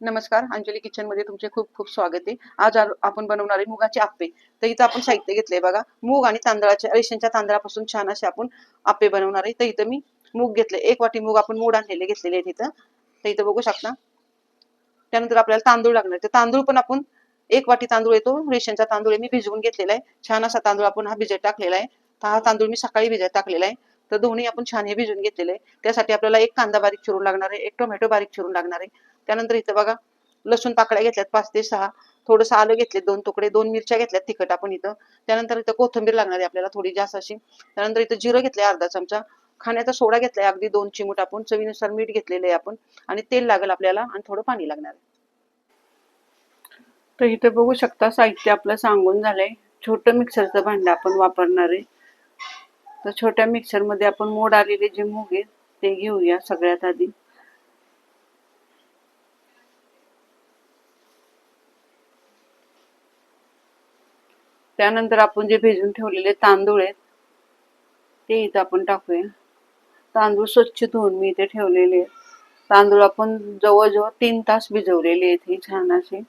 नमस्कार अंजली किचनमध्ये तुमचे खूप खूप स्वागत आहे. आज आपण बनवणार आहे मुगाचे आप्पे. तर इथं आपण साहित्य घेतलंय बघा. मूग आणि तांदळाच्या रेशनच्या तांदळापासून छान असे आपण आप्पे बनवणार आहे. तर इथं मी मूग घेतले एक वाटी मूग आपण मूड आणलेले घेतलेले आहेत इथं. तर इथं बघू शकता. त्यानंतर आपल्याला तांदूळ लागणार तर तांदूळ पण आपण एक वाटी तांदूळ येतो. रेशनचा तांदूळ मी भिजवून घेतलेला आहे. छान असा तांदूळ आपण हा भिजत टाकलेला आहे. तर हा तांदूळ मी सकाळी भिजत टाकलेला आहे. तर दोन्ही आपण छान हे भिजून घेतलेले आहे. त्यासाठी आपल्याला एक कांदा बारीक चिरून लागणार आहे. एक टोमॅटो बारीक चिरून लागणार आहे. त्यानंतर इथं बघा लसूण पाकळ्या घेतल्यात पाच ते सहा थोडंसं आलं घेतले दोन तुकडे दोन मिरच्या घेतल्यात तिखट आपण इथं. त्यानंतर इथं कोथिंबीर लागणार आहे आपल्याला थोडी जास्त अशी. त्यानंतर इथं जिरं घेतलंय अर्धा चमचा. खाण्याचा सोडा घेतलाय अगदी दोन चिमूट आपण. चवीनुसार मीठ घेतलेलं आहे आपण. आणि तेल लागेल आपल्याला आणि थोडं पाणी लागणार आहे. तर इथे बघू शकता साहित्य आपलं सांगून झालंय. छोटं मिक्सरचं भांडं आपण वापरणार आहे. तर छोट्या मिक्सरमध्ये आपण मोड आलेले जे मूग आहेत ते घेऊया सगळ्यात आधी. त्यानंतर आपण जे भिजून ठेवलेले तांदूळ आहेत ते इथं आपण टाकूया. तांदूळ स्वच्छ धुवून मी इथे ठेवलेले आहेत. तांदूळ आपण जवळजवळ तीन तास भिजवलेले आहेत हे छान असे.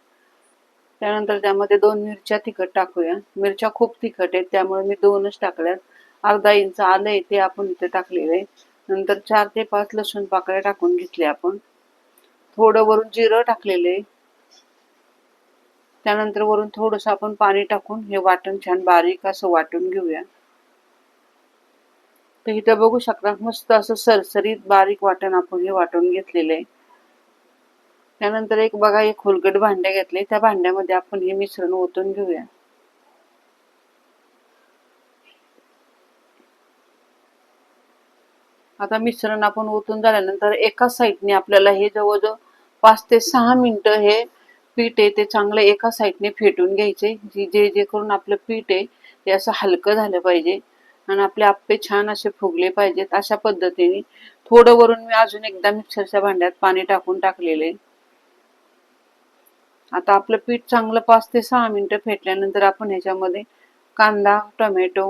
त्यानंतर त्यामध्ये दोन मिरच्या तिखट टाकूया. मिरच्या खूप तिखट आहेत त्यामुळे मी दोनच टाकल्यात. अर्धा इंच आलं आहे ते आपण इथे टाकलेलं आहे. नंतर चार ते पाच लसूण पाकळ्या टाकून घेतले आपण. थोडं वरून जिरं टाकलेलं आहे. त्यानंतर वरून थोडस आपण पाणी टाकून हे वाटण छान बारीक असं वाटून घेऊया. तर इथं बघू शकता मस्त असं सरसरीत बारीक वाटण आपण हे वाटून घेतलेलं आहे. त्यानंतर एक बघा एक खोलगट भांडे घेतले त्या भांड्यामध्ये आपण हे मिश्रण ओतून घेऊया. आता मिश्रण आपण ओतून झाल्यानंतर एका साईडने आपल्याला हे जवळजवळ पाच ते सहा मिनिटं हे पीठ आहे ते चांगलं एका साईडने फेटून घ्यायचे. जे जे जे करून आपलं पीठ आहे ते असं हलकं झालं पाहिजे. आणि आपले आप्पे छान असे फुगले पाहिजेत अशा पद्धतीने. थोडं वरून मी अजून एकदा मिक्सरच्या भांड्यात पाणी टाकून टाकलेले. आता आपलं पीठ चांगलं पाच ते सहा मिनिटं फेटल्यानंतर आपण ह्याच्यामध्ये कांदा टोमॅटो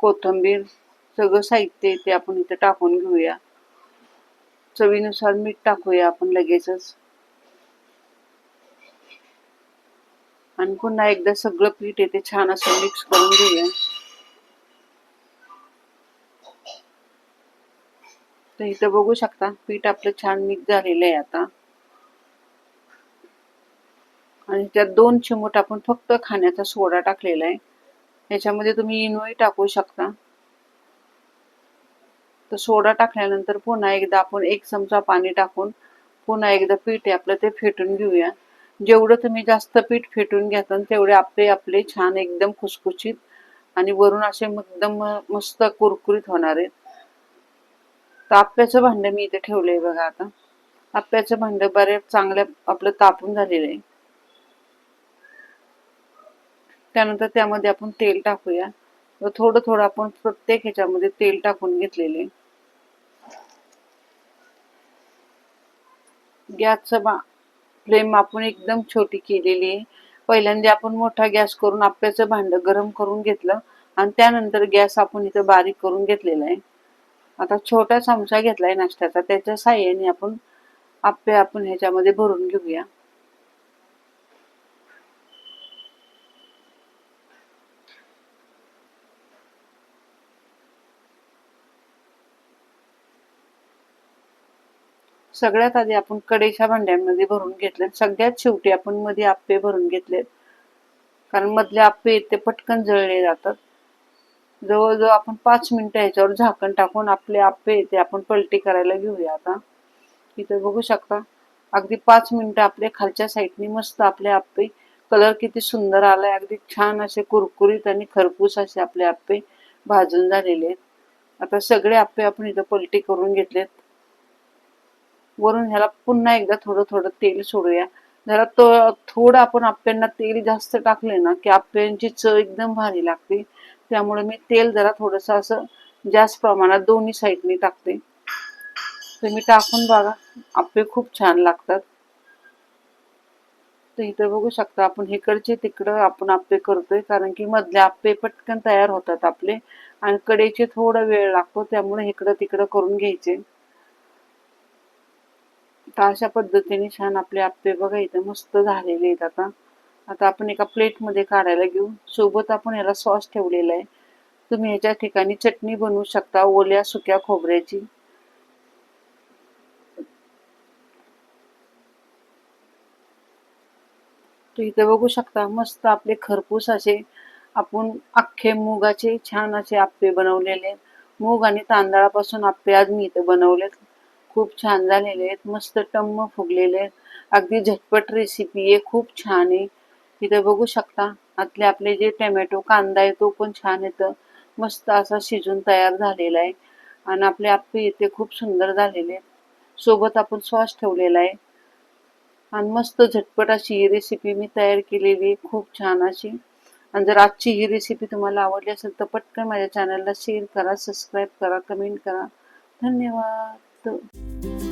कोथिंबीर सगळं साहित्य ते आपण इथं टाकून घेऊया. चवीनुसार मीठ टाकूया आपण लगेचच. आणि पुन्हा एकदा सगळं पीठ येते छान असं मिक्स करून घेऊया. तर इथं बघू शकता पीठ आपलं छान मिक्स झालेलं आहे आता. आणि त्यात दोन चिमूट आपण फक्त खाण्याचा सोडा टाकलेला आहे. याच्यामध्ये तुम्ही इनोई टाकू शकता. तर सोडा टाकल्यानंतर पुन्हा एकदा आपण एक चमचा पाणी टाकून पुन्हा एकदा पीठ आहे आपलं ते फेटून घेऊया. जेवढं तुम्ही जास्त पीठ फेटून घेता तेवढे आपले आपले छान एकदम खुसखुशीत आणि वरून असे एकदम मस्त कुरकुरीत होणार आहेत. तर आप्याचं भांड मी इथे ठेवलंय बघा आता. आप्याचं भांड बऱ्याच चांगल्या आपलं तापून झालेलं आहे. त्यानंतर त्यामध्ये आपण तेल टाकूया. व थोडं थोडं आपण प्रत्येक ह्याच्यामध्ये तेल टाकून घेतलेले गॅसचं फ्लेम आपण एकदम छोटी केलेली आहे. पहिल्यांदा आपण मोठा गॅस करून आप्याचं भांड गरम करून घेतलं आणि त्यानंतर गॅस आपण इथं बारीक करून घेतलेला आहे. आता छोटा चमचा घेतलाय नाश्त्याचा त्याच्या साह्याने आपण आप्पे आपण ह्याच्यामध्ये भरून घेऊया. सगळ्यात आधी आपण कडेच्या भांड्यांमध्ये भरून घेतलेत. सगळ्यात शेवटी आपण मध्ये आप्पे भरून घेतलेत. कारण मधले आप्पे ते पटकन जळले जातात. जवळजवळ आपण पाच मिनिटं ह्याच्यावर झाकण टाकून आपले आप्पे ते आपण पलटी करायला घेऊया आता. इथे बघू शकता. अगदी पाच मिनिटं आपले खालच्या साईडनी मस्त आपले आप्पे. कलर किती सुंदर आलाय. अगदी छान असे कुरकुरीत आणि खरपूस असे आपले आप्पे भाजून झालेले आहेत. आता सगळे आप्पे आपण इथं पलटी करून घेतलेत. वरून ह्याला पुन्हा एकदा थोडं थोडं तेल सोडूया. जरा तो थोडं आपण आप्यांना तेल जास्त टाकले ना की आप्यांची चव एकदम भारी लागते. त्यामुळे मी तेल जरा थोडस असं जास्त प्रमाणात दोन्ही साईडनी टाकते. तुम्ही टाकून बघा आप्पे खूप छान लागतात. तर इथं बघू शकता आपण इकडचे तिकडं आपण आप्पे करतोय कारण की मधले आप्पे पटकन तयार होतात आपले. आणि कडेचे थोडा वेळ लागतो त्यामुळे इकडं तिकडं करून घ्यायचे. तर अशा पद्धतीने छान आपले आप्पे बघा इथं मस्त झालेले आहेत आता. आता आपण एका प्लेटमध्ये काढायला घेऊ. सोबत आपण याला सॉस ठेवलेला आहे. तुम्ही याच्या ठिकाणी चटणी बनवू शकता ओल्या सुक्या खोबऱ्याची. तर इथे बघू शकता मस्त आपले खरपूस असे आपण अख्खे मुगाचे छान असे आप्पे बनवलेले मूग आणि तांदळापासून आप्पे आज मी इथे बनवलेत. खूप छान झालेले आहेत. मस्त टम्म फुगलेले आहेत. अगदी झटपट रेसिपी आहे. खूप छान आहे. इथे बघू शकता आतले आपले जे टोमॅटो कांदा आहे तो पण छान येतं मस्त असा शिजून तयार झालेला आहे. आणि आपले आप्पे इथे खूप सुंदर झालेले आहेत. सोबत आपण सॉस ठेवलेला आहे. आणि मस्त झटपट अशी ही रेसिपी मी तयार केलेली आहे. खूप छान अशी. आणि जर आजची ही रेसिपी तुम्हाला आवडली असेल तर पटकन माझ्या चॅनलला शेअर करा सबस्क्राईब करा कमेंट करा. धन्यवाद. 的。